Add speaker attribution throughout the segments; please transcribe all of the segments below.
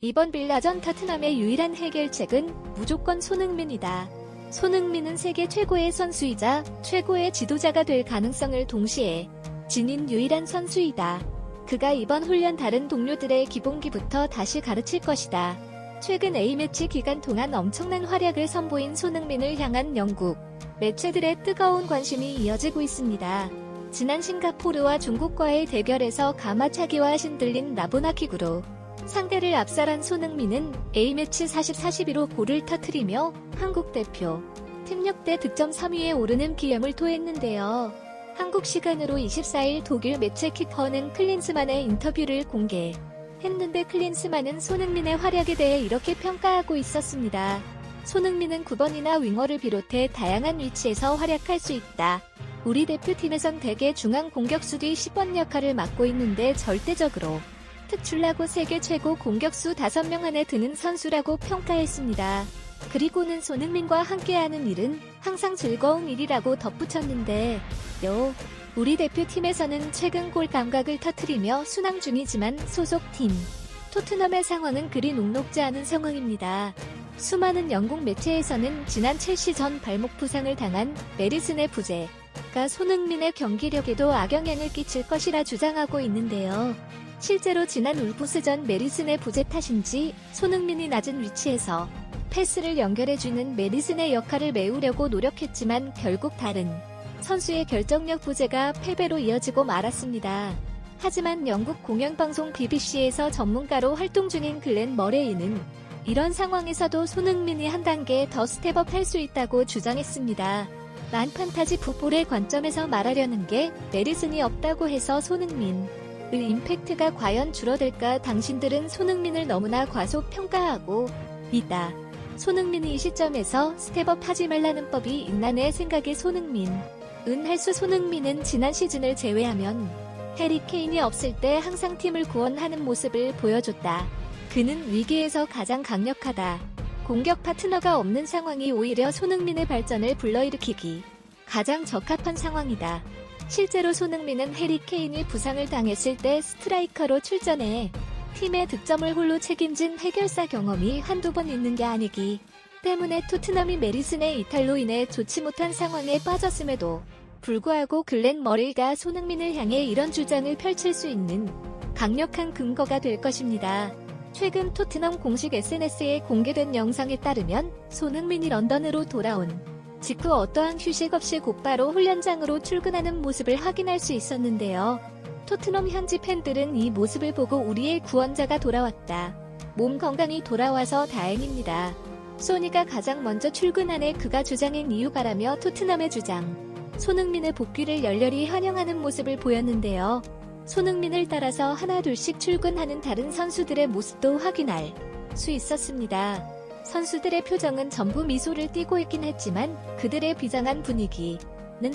Speaker 1: 이번 빌라전 터트넘의 유일한 해결책은 무조건 손흥민이다. 손흥민은 세계 최고의 선수이자 최고의 지도자가 될 가능성을 동시에 지닌 유일한 선수이다. 그가 이번 훈련 다른 동료들의 기본기부터 다시 가르칠 것이다. 최근 A매치 기간 동안 엄청난 활약을 선보인 손흥민을 향한 영국 매체들의 뜨거운 관심이 이어지고 있습니다. 지난 싱가포르와 중국과의 대결에서 가마차기와 신들린 라보나킥으로 상대를 압살한 손흥민은 A매치 40-42로 골을 터트리며 한국 대표 팀 역대 득점 3위에 오르는 기염을 토했는데요. 한국 시간으로 24일 독일 매체 키퍼는 클린스만의 인터뷰를 공개했는데 클린스만은 손흥민의 활약에 대해 이렇게 평가하고 있었습니다. 손흥민은 9번이나 윙어를 비롯해 다양한 위치에서 활약할 수 있다. 우리 대표팀에선 대개 중앙 공격수 뒤 10번 역할을 맡고 있는데 절대적으로 특출나고 세계 최고 공격수 5명 안에 드는 선수라고 평가했습니다. 그리고는 손흥민과 함께하는 일은 항상 즐거운 일이라고 덧붙였는데 요 우리 대표팀에서는 최근 골 감각을 터트리며 순항 중이지만 소속팀 토트넘의 상황은 그리 녹록지 않은 상황입니다. 수많은 영국 매체에서는 지난 첼시 전 발목 부상을 당한 메리슨의 부재 가 손흥민의 경기력에도 악영향을 끼칠 것이라 주장하고 있는데요. 실제로 지난 울프스전 메리슨의 부재 탓인지 손흥민이 낮은 위치에서 패스를 연결해주는 메리슨의 역할을 메우려고 노력했지만 결국 다른 선수의 결정력 부재가 패배로 이어지고 말았습니다. 하지만 영국 공영방송 BBC에서 전문가로 활동 중인 글렌 머레이는 이런 상황에서도 손흥민이 한 단계 더 스텝업 할 수 있다고 주장했습니다. 만 판타지 풋볼의 관점에서 말하려는 게 메리슨이 없다고 해서 손흥민 의 임팩트가 과연 줄어들까 당신들은 손흥민을 너무나 과소평가하고 있다. 손흥민이 이 시점에서 스텝업 하지 말라는 법이 있나 내 생각에 손흥민. 은 할수 손흥민은 지난 시즌을 제외하면 해리 케인이 없을 때 항상 팀을 구원하는 모습을 보여줬다. 그는 위기에서 가장 강력하다. 공격 파트너가 없는 상황이 오히려 손흥민의 발전을 불러일으키기 가장 적합한 상황이다. 실제로 손흥민은 해리 케인이 부상을 당했을 때 스트라이커로 출전해 팀의 득점을 홀로 책임진 해결사 경험이 한두 번 있는 게 아니기 때문에 토트넘이 메리슨의 이탈로 인해 좋지 못한 상황에 빠졌음에도 불구하고 글렌 머리가 손흥민을 향해 이런 주장을 펼칠 수 있는 강력한 근거가 될 것입니다. 최근 토트넘 공식 SNS에 공개된 영상에 따르면 손흥민이 런던으로 돌아온 직후 어떠한 휴식 없이 곧바로 훈련장으로 출근하는 모습을 확인할 수 있었는데요. 토트넘 현지 팬들은 이 모습을 보고 우리의 구원자가 돌아왔다. 몸 건강히 돌아와서 다행입니다. 소니가 가장 먼저 출근하네 그가 주장한 이유가라며 토트넘의 주장. 손흥민의 복귀를 열렬히 환영하는 모습을 보였는데요. 손흥민을 따라서 하나둘씩 출근하는 다른 선수들의 모습도 확인할 수 있었습니다. 선수들의 표정은 전부 미소를 띠고 있긴 했지만 그들의 비장한 분위기는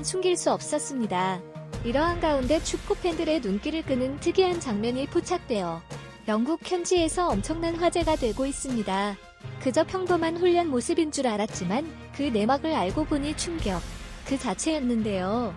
Speaker 1: 숨길 수 없었습니다. 이러한 가운데 축구 팬들의 눈길을 끄는 특이한 장면이 포착되어 영국 현지에서 엄청난 화제가 되고 있습니다. 그저 평범한 훈련 모습인 줄 알았지만 그 내막을 알고 보니 충격 그 자체였는데요.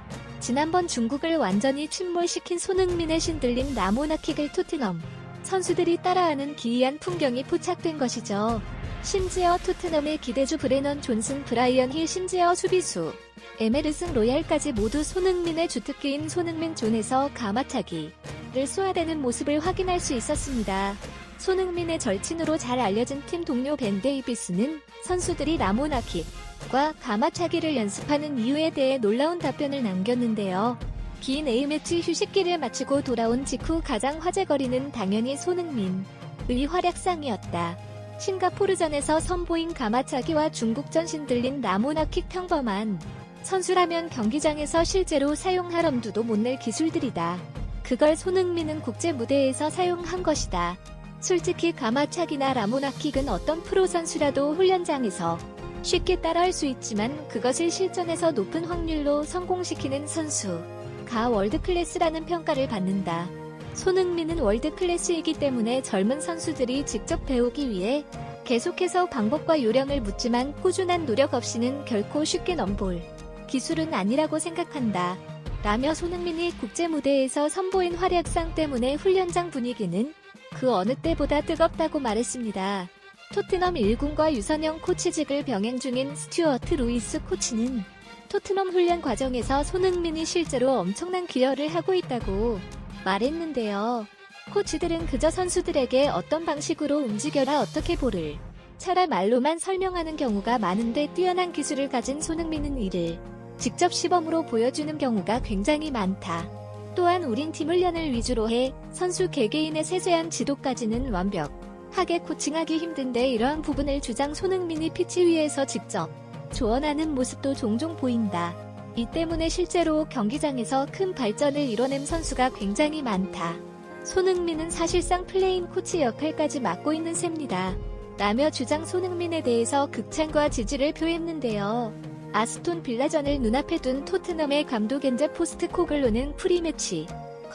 Speaker 1: 지난번 중국을 완전히 침몰시킨 손흥민의 신들린 나무나킥을 토트넘 선수들이 따라하는 기이한 풍경이 포착된 것이죠. 심지어 토트넘의 기대주 브레넌 존슨 브라이언 힐 심지어 수비수 에메르슨 로얄까지 모두 손흥민의 주특기인 손흥민 존에서 가마차기를 쏘아대는 모습을 확인할 수 있었습니다. 손흥민의 절친으로 잘 알려진 팀 동료 벤 데이비스는 선수들이 나무나킥 과 가마차기를 연습하는 이유에 대해 놀라운 답변을 남겼는데요. 긴 A매치 휴식기를 마치고 돌아온 직후 가장 화제거리는 당연히 손흥민의 활약상이었다. 싱가포르전에서 선보인 가마차기와 중국전 신들린 나무나킥 평범한 선수라면 경기장에서 실제로 사용할 엄두도 못 낼 기술들이다. 그걸 손흥민은 국제 무대에서 사용한 것이다. 솔직히 가마차기나 라모나킥은 어떤 프로 선수라도 훈련장에서 쉽게 따라할 수 있지만 그것을 실전에서 높은 확률로 성공시키는 선수가 월드클래스라는 평가를 받는다. 손흥민은 월드클래스이기 때문에 젊은 선수들이 직접 배우기 위해 계속해서 방법과 요령을 묻지만 꾸준한 노력 없이는 결코 쉽게 넘볼 기술은 아니라고 생각한다. 라며 손흥민이 국제 무대에서 선보인 활약상 때문에 훈련장 분위기는 그 어느 때보다 뜨겁다고 말했습니다. 토트넘 1군과 유선영 코치직을 병행 중인 스튜어트 루이스 코치는 토트넘 훈련 과정에서 손흥민이 실제로 엄청난 기여를 하고 있다고 말했는데요. 코치들은 그저 선수들에게 어떤 방식으로 움직여라 어떻게 볼을 차라 말로만 설명하는 경우가 많은데 뛰어난 기술을 가진 손흥민은 이를 직접 시범으로 보여주는 경우가 굉장히 많다. 또한 우린 팀 훈련을 위주로 해 선수 개개인의 세세한 지도까지는 완벽 하게 코칭하기 힘든데 이러한 부분을 주장 손흥민이 피치 위에서 직접 조언하는 모습도 종종 보인다. 이 때문에 실제로 경기장에서 큰 발전을 이뤄낸 선수가 굉장히 많다. 손흥민은 사실상 플레인 코치 역할까지 맡고 있는 셈니다. 라며 주장 손흥민에 대해서 극찬과 지지를 표했는데요. 아스톤 빌라전을 눈앞에 둔 토트넘의 감독 엔제 포스트 코글로는 프리매치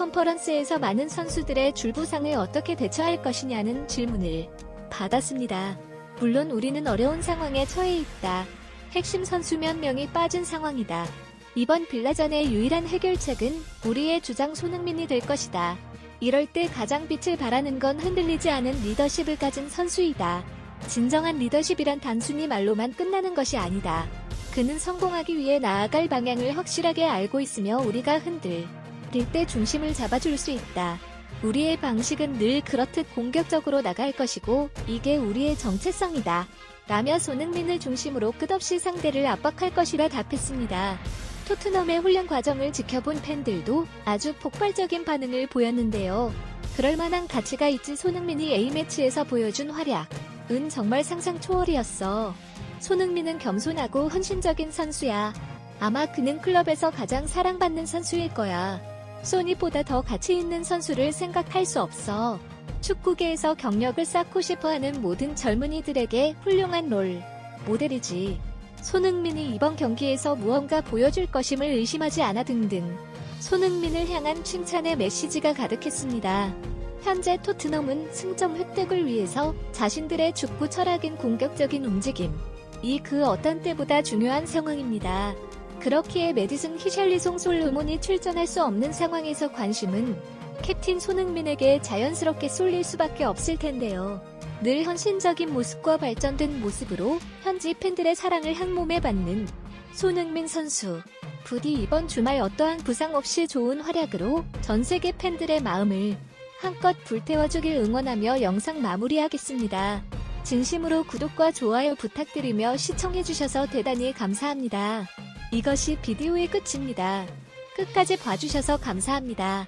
Speaker 1: 컨퍼런스에서 많은 선수들의 줄부상을 어떻게 대처할 것이냐는 질문을 받았습니다. 물론 우리는 어려운 상황에 처해 있다. 핵심 선수 몇 명이 빠진 상황이다. 이번 빌라전의 유일한 해결책은 우리의 주장 손흥민이 될 것이다. 이럴 때 가장 빛을 발하는 건 흔들리지 않은 리더십을 가진 선수이다. 진정한 리더십이란 단순히 말로만 끝나는 것이 아니다. 그는 성공하기 위해 나아갈 방향을 확실하게 알고 있으며 우리가 흔들 릴때 중심을 잡아줄 수 있다. 우리의 방식은 늘 그렇듯 공격적으로 나갈 것이고 이게 우리의 정체성이다. 라며 손흥민을 중심으로 끝없이 상대를 압박할 것이라 답했습니다. 토트넘의 훈련 과정을 지켜본 팬들도 아주 폭발적인 반응을 보였는데요. 그럴 만한 가치가 있지 손흥민이 A매치에서 보여준 활약 은 정말 상상 초월이었어. 손흥민은 겸손하고 헌신적인 선수야. 아마 그는 클럽에서 가장 사랑받는 선수일 거야. 소니보다 더 가치 있는 선수를 생각할 수 없어. 축구계에서 경력을 쌓고 싶어하는 모든 젊은이들에게 훌륭한 롤 모델이지. 손흥민이 이번 경기에서 무언가 보여줄 것임을 의심하지 않아 등등. 손흥민을 향한 칭찬의 메시지가 가득했습니다. 현재 토트넘은 승점 획득을 위해서 자신들의 축구 철학인 공격적인 움직임. 이 그 어떤 때보다 중요한 상황입니다. 그렇기에 메디슨 히샬리송 솔로몬이 출전할 수 없는 상황에서 관심은 캡틴 손흥민에게 자연스럽게 쏠릴 수밖에 없을 텐데요. 늘 헌신적인 모습과 발전된 모습으로 현지 팬들의 사랑을 한몸에 받는 손흥민 선수. 부디 이번 주말 어떠한 부상 없이 좋은 활약으로 전 세계 팬들의 마음을 한껏 불태워주길 응원하며 영상 마무리하겠습니다. 진심으로 구독과 좋아요 부탁드리며 시청해주셔서 대단히 감사합니다. 이것이 비디오의 끝입니다. 끝까지 봐주셔서 감사합니다.